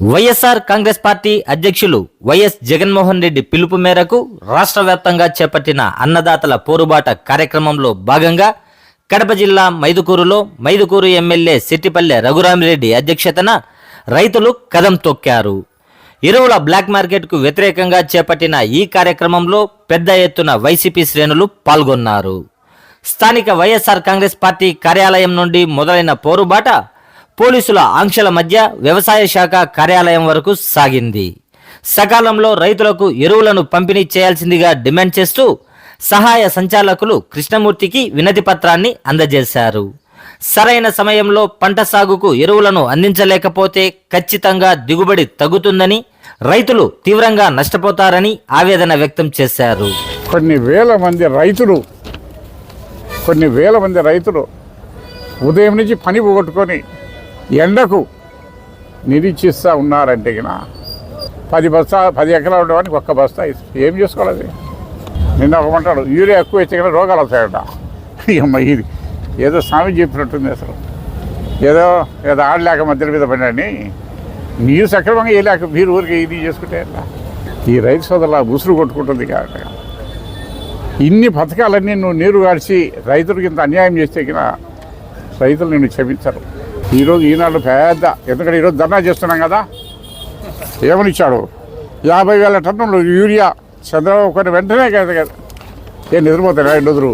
YSR Congress party అధ్యక్షులు YS Jaganmohan Reddy పిలుపు మేరకు రాష్ట్ర వ్యాప్తంగా చేపట్టిన అన్నదాతల పోరుబాట కార్యక్రమంలో భాగంగా కడప జిల్లా మైదుకూరులో మైదుకూరు ఎమ్మెల్యే సిట్టిపల్లె రఘురామిరెడ్డి అధ్యక్షతన రైతులు కదం తొక్కారు. ఎరువుల బ్లాక్ మార్కెట్కు వ్యతిరేకంగా చేపట్టిన ఈ కార్యక్రమంలో పెద్ద ఎత్తున వైసీపీ శ్రేణులు పాల్గొన్నారు. స్థానిక వైఎస్ఆర్ కాంగ్రెస్ పార్టీ కార్యాలయం నుండి మొదలైన పోరుబాట పోలీసుల ఆంక్షల మధ్య వ్యవసాయ శాఖ కార్యాలయం వరకు సాగింది. సకాలంలో రైతులకు ఎరువులను పంపిణీ చేయాల్సిందిగా డిమాండ్ చేస్తూ సహాయ సంచాలకులు కృష్ణమూర్తికి వినతి పత్రాన్ని అందజేశారు. సరైన సమయంలో పంట సాగుకు ఎరువులను అందించలేకపోతే ఖచ్చితంగా దిగుబడి తగ్గుతుందని రైతులు తీవ్రంగా నష్టపోతారని ఆవేదన వ్యక్తం చేశారు. కొన్ని వేల మంది రైతులు కొన్ని వేల మంది రైతులు ఉదయం నుంచి పని పోగొట్టుకొని ఎండకు నిరీక్షిస్తూ ఉన్నారంటే గిన పది బస్తా పది ఎకరాలు ఉండేవానికి ఒక్క బస్తా ఏం చేసుకోవాలి నిన్న నిన్న ఒకమంటాడు యూరియా ఎక్కువ ఇచ్చే కదా రోగాలు వస్తాయట. అమ్మ ఇది. ఏదో స్వామి చెప్పినట్టుంది అసలు. ఏదో ఏదో ఆడలేక మధ్యలో మీద పడినని నీరు సక్రమంగా వేయలేక మీరు ఊరికి ఇది చేసుకుంటే ఈ రైతు సోదరుల ఉసురు కొట్టుకుంటుంది కాబట్టి. ఇన్ని పథకాలన్నీ నువ్వు నీరు కాడిచి రైతులకు ఇంత అన్యాయం చేస్తే రైతులు నిన్ను క్షమించరు. ఈరోజు ఈనాడు పెద్ద ఎందుకంటే ఈరోజు ధర్నా చేస్తున్నాం కదా. ఏమని ఇచ్చాడు యాభై వేల టన్నులు యూరియా చంద్రబాబు కొన్ని వెంటనే కదా కదా. ఏం నిద్రపోతాడు రెండు రోజులు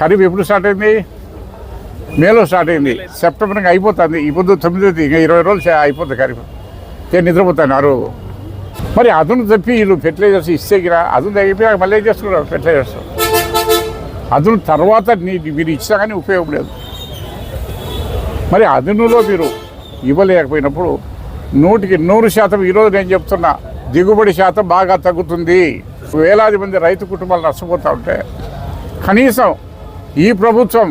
ఖరీఫ్ ఎప్పుడు స్టార్ట్ అయింది? మేలో స్టార్ట్ అయింది. సెప్టెంబర్ ఇంకా అయిపోతుంది ఇప్పుడు తొమ్మిది ఇంకా ఇరవై రోజులు అయిపోతుంది ఖరీఫ్ ఏం నిద్రపోతున్నారు? మరి అదును తప్పి వీళ్ళు ఫెర్టిలైజర్స్ ఇస్తే గిరా అదును తగ్గిపోయాక మళ్ళీ ఏం చేస్తున్నారు ఫెర్టిలైజర్స్ అదును తర్వాత నీ మీరు ఇచ్చినా కానీ ఉపయోగం లేదు. మరి అదునులో మీరు ఇవ్వలేకపోయినప్పుడు నూటికి నూరు శాతం ఈరోజు నేను చెప్తున్నా దిగుబడి శాతం బాగా తగ్గుతుంది. వేలాది మంది రైతు కుటుంబాలు నష్టపోతూ ఉంటే కనీసం ఈ ప్రభుత్వం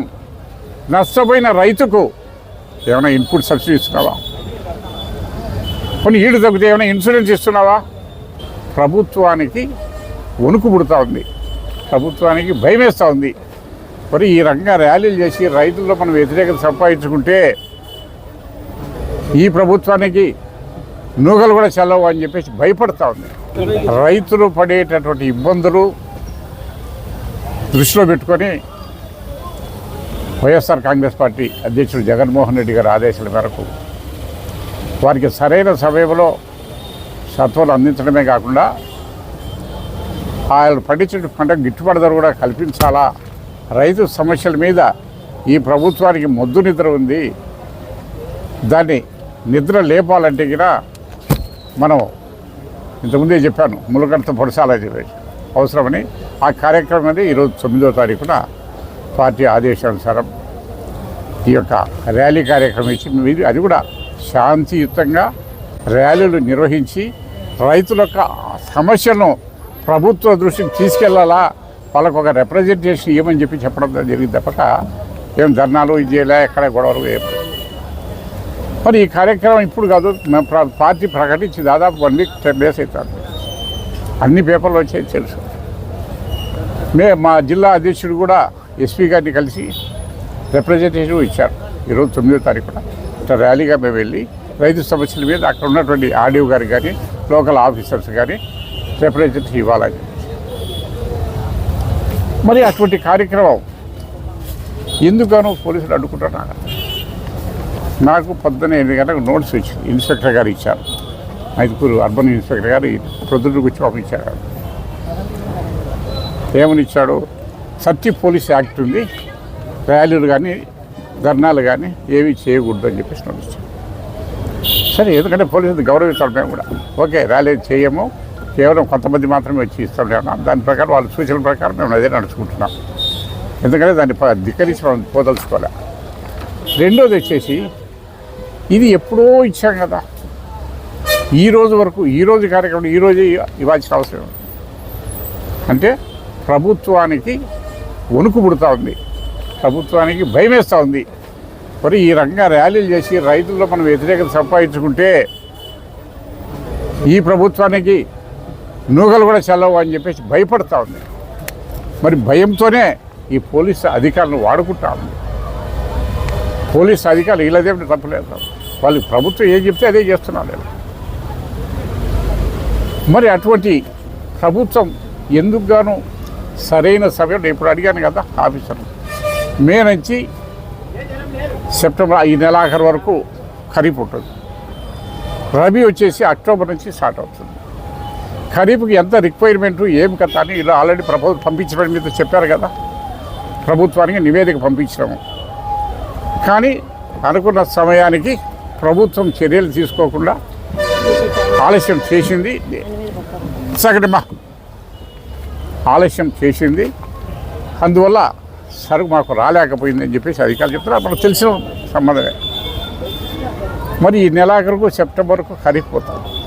నష్టపోయిన రైతుకు ఏమైనా ఇన్పుట్ సబ్సిడీ ఇస్తున్నావా? కొన్ని ఈడు తగ్గితే ఏమైనా ఇన్సూరెన్స్ ఇస్తున్నావా? ప్రభుత్వానికి వణుకు పుడుతూ ఉంది. ప్రభుత్వానికి భయం వేస్తూ ఉంది. మరి ఈ రకంగా ర్యాలీలు చేసి రైతుల్లో మనం వ్యతిరేకత సంపాదించుకుంటే ఈ ప్రభుత్వానికి నూగలు కూడా చల్లవు అని చెప్పేసి భయపడతా ఉంది. రైతులు పడేటటువంటి ఇబ్బందులు దృష్టిలో పెట్టుకొని వైఎస్ఆర్ కాంగ్రెస్ పార్టీ అధ్యక్షుడు జగన్మోహన్ రెడ్డి గారి ఆదేశాల మేరకు వారికి సరైన సమయంలో సత్వాలు అందించడమే కాకుండా ఆయన పండించిన పంట గిట్టుబాటు ధర కూడా కల్పించాలా రైతు సమస్యల మీద ఈ ప్రభుత్వానికి మొద్దు నిద్ర ఉంది. దాన్ని నిద్ర లేపాలంటే కూడా మనం ఇంతకుముందే చెప్పాను ములకడతో పొడసాలని చెప్పేసి అవసరమని. ఆ కార్యక్రమం అనేది ఈరోజు తొమ్మిదో తారీఖున పార్టీ ఆదేశానుసారం ఈ యొక్క ర్యాలీ కార్యక్రమం ఇచ్చి మీరు అది కూడా శాంతియుతంగా ర్యాలీలు నిర్వహించి రైతుల యొక్క సమస్యను ప్రభుత్వ దృష్టికి తీసుకెళ్ళాలా? వాళ్ళకు ఒక రిప్రజెంటేషన్ ఇవ్వమని చెప్పి చెప్పడం జరిగింది తప్పక. ఏం ధర్నాలు ఇది చేయలే ఎక్కడ గొడవలు ఏం మరి ఈ కార్యక్రమం ఇప్పుడు కాదు పార్టీ ప్రకటించి దాదాపు వన్ వీక్ టెన్ డేస్ అవుతుంది అన్ని పేపర్లు వచ్చాయి తెలుసు. మే మా జిల్లా అధ్యక్షుడు కూడా ఎస్పీ గారిని కలిసి రిప్రజెంటేషన్ ఇచ్చారు. ఈరోజు తొమ్మిదో తారీఖున. ఇట్లా ర్యాలీగా మేము వెళ్ళి రైతు సమస్యల మీద అక్కడ ఉన్నటువంటి ఆర్డీఓ గారికి కానీ లోకల్ ఆఫీసర్స్ కానీ రిప్రజెంటేషన్ ఇవ్వాలని మరి అటువంటి కార్యక్రమం ఎందుకనో పోలీసులు అడ్డుకుంటున్నారు నాకు పొద్దున ఎనిమిది గంటలకు నోటీస్ వచ్చింది. ఇన్స్పెక్టర్ గారు ఇచ్చారు. మైదుపూరు అర్బన్ ఇన్స్పెక్టర్ గారు ప్రొద్దుడికి వచ్చి పంపించారు ఏమని ఇచ్చాడు? సత్య పోలీస్ యాక్ట్ ఉంది. ర్యాలీలు కానీ ధర్నాలు కానీ ఏవి చేయకూడదు అని చెప్పేసి నోటీస్ సరే ఎందుకంటే పోలీసులు గౌరవించాలి మేము కూడా. ఓకే ర్యాలీ చేయము. కేవలం కొంతమంది మాత్రమే వచ్చి ఇస్తాం దాని ప్రకారం వాళ్ళ సూచనల ప్రకారం మేము అదే నడుచుకుంటున్నాం. ఎందుకంటే దాన్ని ధిక్కరించి మనం పోదలుచుకోలే రెండోది వచ్చేసి ఇది ఎప్పుడో ఇచ్చాం కదా. ఈ రోజు వరకు ఈ రోజు కార్యక్రమం ఈ ఇవ్వాల్సిన అవసరం ఉంది. అంటే ప్రభుత్వానికి వణుకు పుడుతూ ఉంది. ప్రభుత్వానికి భయం వేస్తూ ఉంది. మరి ఈ రకంగా ర్యాలీలు చేసి రైతుల్లో మనం వ్యతిరేకత సంపాదించుకుంటే ఈ ప్రభుత్వానికి నూగలు కూడా చల్లవు అని చెప్పేసి భయపడతా ఉంది. మరి భయంతోనే ఈ పోలీసు అధికారులను వాడుకుంటా ఉంది. పోలీసు అధికారులు వీళ్ళదేమిటి తప్పలేదు. వాళ్ళు ప్రభుత్వం ఏం చెప్తే అదే చేస్తున్నారు మరి అటువంటి ప్రభుత్వం ఎందుకు గాను సరైన సమయం ఇప్పుడు అడిగాను కదా ఆఫీసర్. మే నుంచి సెప్టెంబర్ ఈ నెలాఖరు వరకు ఖరీఫ్ ఉంటుంది. రబీ వచ్చేసి అక్టోబర్ నుంచి స్టార్ట్ అవుతుంది. ఖరీఫ్కి ఎంత రిక్వైర్మెంట్ ఏం కథ అని ఇలా ఆల్రెడీ ప్రభుత్వం పంపించడం మీద చెప్పారు కదా. ప్రభుత్వానికి నివేదిక పంపించడము. కానీ అనుకున్న సమయానికి ప్రభుత్వం చర్యలు తీసుకోకుండా ఆలస్యం చేసింది. సగటమా. ఆలస్యం చేసింది. అందువల్ల సరుకు మాకు రాలేకపోయిందని చెప్పేసి అధికారులు చెప్తారు మనకు తెలిసిన సంబంధమే. మరి ఈ నెలాఖరుకు సెప్టెంబర్కు ఖరీఫ్ పోతాం.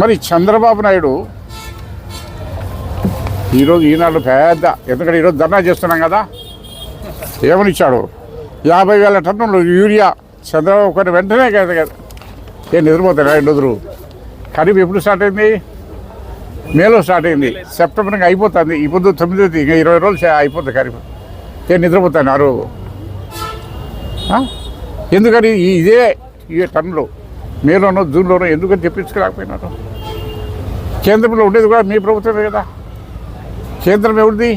మరి చంద్రబాబు నాయుడు ఈరోజు ఈనాడు పెద్ద ఎందుకంటే ఈరోజు ధర్నా చేస్తున్నాం కదా. ఏమని ఇచ్చాడు యాభై వేల టన్నులు యూరియా చంద్రబాబు కొన్ని వెంటనే కదా కదా. ఏం నిద్రపోతాడు రెండు రోజులు ఖరీఫ్ ఎప్పుడు స్టార్ట్ అయింది? మేలో స్టార్ట్ అయింది. సెప్టెంబర్ ఇంకా అయిపోతుంది. ఇప్పుడు తొమ్మిదో ఇంకా ఇరవై రోజులు అయిపోతుంది ఖరీఫ్ ఏం నిద్రపోతాను ఆ రోజు? ఎందుకని ఇదే ఈ టన్నులు మేలోనో జూన్లోనో ఎందుకని తెప్పించుకోలేకపోయినారు కేంద్రంలో ఉండేది కూడా మీ ప్రభుత్వమే కదా. కేంద్రం ఎవరిది?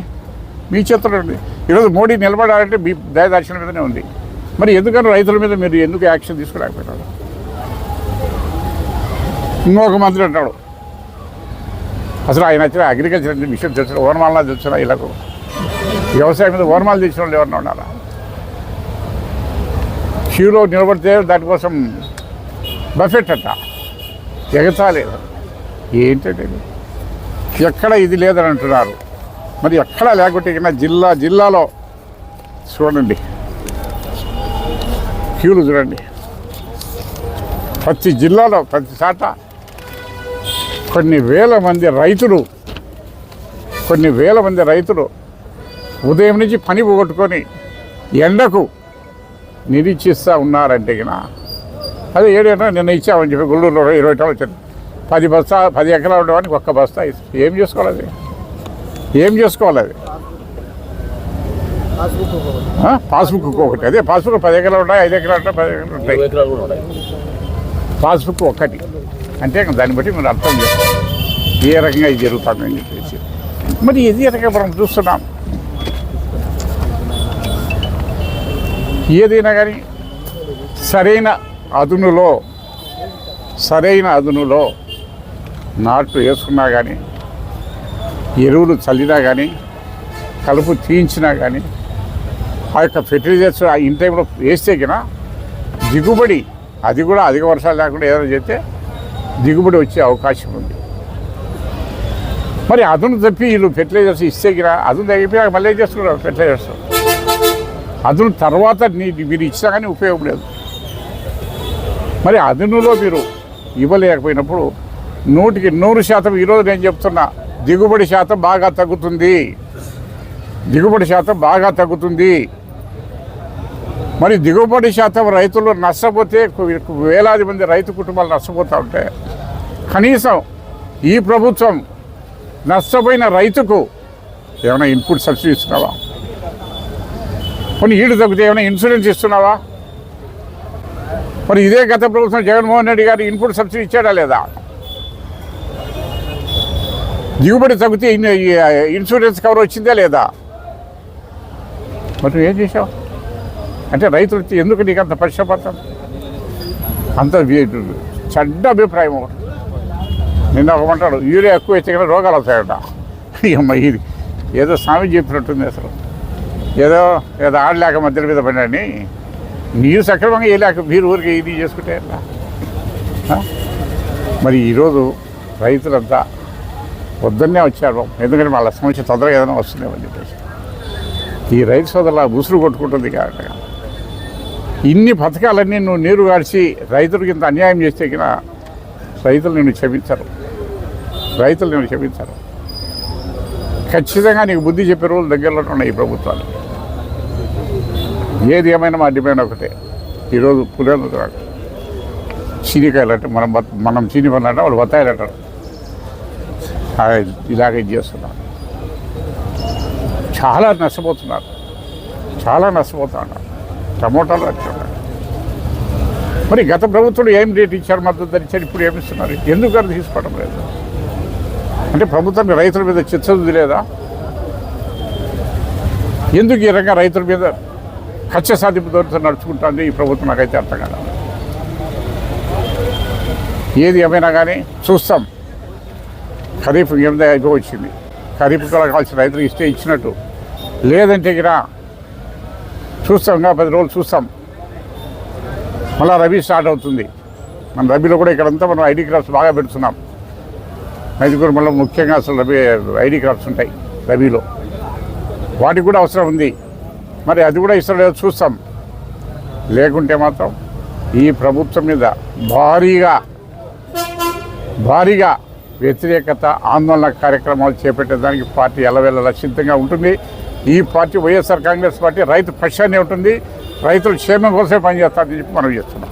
మీ చేతిలో ఉంది. ఈరోజు మోడీ నిలబడాలంటే మీ దయదర్శనం మీదనే ఉంది. మరి ఎందుకని రైతుల మీద మీరు ఎందుకు యాక్షన్ తీసుకోలేకపోయినారు ఇంకొక మంత్రి అంటాడు. అసలు ఆయన వచ్చిన అగ్రికల్చర్ అంటే విషయం తెలిసిన తెచ్చిన తెలిసిన ఇలాగ వ్యవసాయం మీద ఓనమాలు తెచ్చిన వాళ్ళు ఎవరన్నా ఉన్నారా? క్యూలో నిలబడితే దానికోసం బఫెట్ అట. ఎగతాలేదు ఏంటంటే ఎక్కడ ఇది లేదని అంటున్నారు. మరి ఎక్కడ లేకుంటే జిల్లా జిల్లాలో చూడండి. క్యూలు చూడండి. ప్రతి జిల్లాలో ప్రతి చాట కొన్ని వేల మంది రైతులు కొన్ని వేల మంది రైతులు ఉదయం నుంచి పని పోగొట్టుకొని ఎండకు నిరీక్షిస్తూ ఉన్నారంటే గిన అదే ఏడైనా నిన్న ఇచ్చామని చెప్పి గుళ్ళూరులో ఇరవై టన్నులు వచ్చింది పది బస్తా పది ఎకరాలు ఉండేవానికి ఒక్క బస్తా ఏం చేసుకోవాలి అది? ఏం చేసుకోవాలి అది? పాస్బుక్ ఒకటి అదే పాస్బుక్ పది ఎకరాలు ఉంటాయి ఐదు ఎకరాలు ఉంటాయి పది ఎకరాలు ఉంటాయి. పాస్బుక్ ఒక్కటి. అంటే దాన్ని బట్టి మీరు అర్థం చేసుకోవాలి. ఏ రకంగా ఇది జరుగుతుందని చెప్పేసి. మరి ఇది రకంగా మనం చూస్తున్నాం? ఏదైనా కానీ సరైన అదునులో సరైన అదునులో నాట్లు వేసుకున్నా కానీ ఎరువులు చల్లినా కానీ కలుపు తీయించినా కానీ ఆ యొక్క ఫెర్టిలైజర్స్ ఆ ఇన్ టైంలో వేస్తే కన్నా దిగుబడి అది కూడా అధిక వర్షాలు లేకుండా ఏదైనా చేస్తే దిగుబడి వచ్చే అవకాశం ఉంది. మరి అదును తప్పి వీళ్ళు ఫెర్టిలైజర్స్ ఇస్తే గిరా అదును తగ్గిపోయాక మళ్ళీ ఏం చేసుకున్నారు ఫెర్టిలైజర్స్ అదును తర్వాత నీ మీరు ఇచ్చినా కానీ ఉపయోగం లేదు. మరి అదునులో మీరు ఇవ్వలేకపోయినప్పుడు నూటికి నూరు శాతం ఈరోజు నేను చెప్తున్నా దిగుబడి శాతం బాగా తగ్గుతుంది. దిగుబడి శాతం బాగా తగ్గుతుంది. మరి దిగుబడి శాతం రైతులు నష్టపోతే వేలాది మంది రైతు కుటుంబాలు నష్టపోతూ ఉంటే కనీసం ఈ ప్రభుత్వం నష్టపోయిన రైతుకు ఏమైనా ఇన్పుట్ సబ్సిడీ ఇస్తున్నావా? కొన్ని ఈడు తగ్గితే ఏమైనా ఇన్సూరెన్స్ ఇస్తున్నావా? మరి ఇదే గత ప్రభుత్వం జగన్మోహన్ రెడ్డి గారు ఇన్పుట్ సబ్సిడీ ఇచ్చాడా లేదా? దిగుబడి తగ్గితే ఇన్సూరెన్స్ కవర్ వచ్చిందా లేదా? మరి ఏం చేసావు అంటే రైతులు ఎందుకు నీకు అంత పశ్చాత్తాపం అంత చెడ్డ అభిప్రాయం ఒకటి. నిన్న ఒకమంటాడు యూరియా ఎక్కువ వేస్తే కదా రోగాలు వస్తాయట. అమ్మ ఇది ఏదో స్వామి చెప్పినట్టుంది అసలు. ఏదో ఏదో ఆడలేక మధ్యలో మీద పడినని మీరు సక్రమంగా వేయలేక మీరు ఊరికి ఇది చేసుకుంటే ఎట్లా? మరి ఈరోజు రైతులంతా పొద్దున్నే వచ్చారు. ఎందుకంటే వాళ్ళ సమస్య తొందరగా ఏదైనా వస్తుందేమని చెప్పేసి. ఈ రైతు సోదరుల ఉసురు కొట్టుకుంటుంది కాబట్టి ఇన్ని పథకాలన్నీ నువ్వు నీరు గాడిచి రైతులకు ఇంత అన్యాయం చేస్తే కదా రైతులు నిన్ను క్షమించరు. రైతులు నిన్ను క్షమించరు. ఖచ్చితంగా నీకు బుద్ధి చెప్పే రోజులు దగ్గరలో ఉన్నాయి ఈ ప్రభుత్వాలు. ఏది ఏమైనా మా డిమాండ్ ఒకటే. ఈరోజు పులేంద్ర చీనికాయలు అంటే మనం బత్- మనం చీని పనులు అంటే వాళ్ళు బత్తాయిలు అంటారు. ఇలాగే చేస్తున్నారు. చాలా నష్టపోతున్నారు. చాలా నష్టపోతున్నారు. టమోటాలు వచ్చి మరి గత ప్రభుత్వం ఏం రేట్ ఇచ్చారు? మద్దతు ధరించారు ఇప్పుడు ఏమిస్తున్నారు? ఎందుకు అది తీసుకోవడం లేదు? అంటే ప్రభుత్వం రైతుల మీద చిత్తశుద్ధి లేదా? ఎందుకు ఈ రకంగా రైతుల మీద కక్ష సాధింపుతో నడుచుకుంటుంది. ఈ ప్రభుత్వం నాకైతే అర్థం కాదు. ఏది ఏమైనా కానీ చూస్తాం. ఖరీఫ్ ఎనిమిది అయిపో వచ్చింది. ఖరీఫ్ కావాల్సిన రైతులకు ఇస్తే ఇచ్చినట్టు. లేదంటే ఇక్కడ చూస్తాం. ఇంకా పది రోజులు చూస్తాం. మళ్ళీ రబీ స్టార్ట్ అవుతుంది. మన రబీలో కూడా ఇక్కడంతా మనం ఐడి క్రాప్స్ బాగా పెడుతున్నాం. మైదుకూరు మళ్ళీ ముఖ్యంగా అసలు రబీ ఐడి క్రాప్స్ ఉంటాయి రబీలో. వాటికి కూడా అవసరం ఉంది. మరి అది కూడా ఇస్తారో చూస్తాం. లేకుంటే మాత్రం ఈ ప్రభుత్వం మీద భారీగా భారీగా వ్యతిరేకత ఆందోళన కార్యక్రమాలు చేపట్టేదానికి పార్టీ ఎలవేళలా సిద్ధంగా ఉంటుంది. ఈ పార్టీ వైఎస్ఆర్ కాంగ్రెస్ పార్టీ రైతు పక్షాన్ని ఉంటుంది. రైతుల క్షేమం కోసమే పనిచేస్తారని చెప్పి మనం చేస్తున్నాం.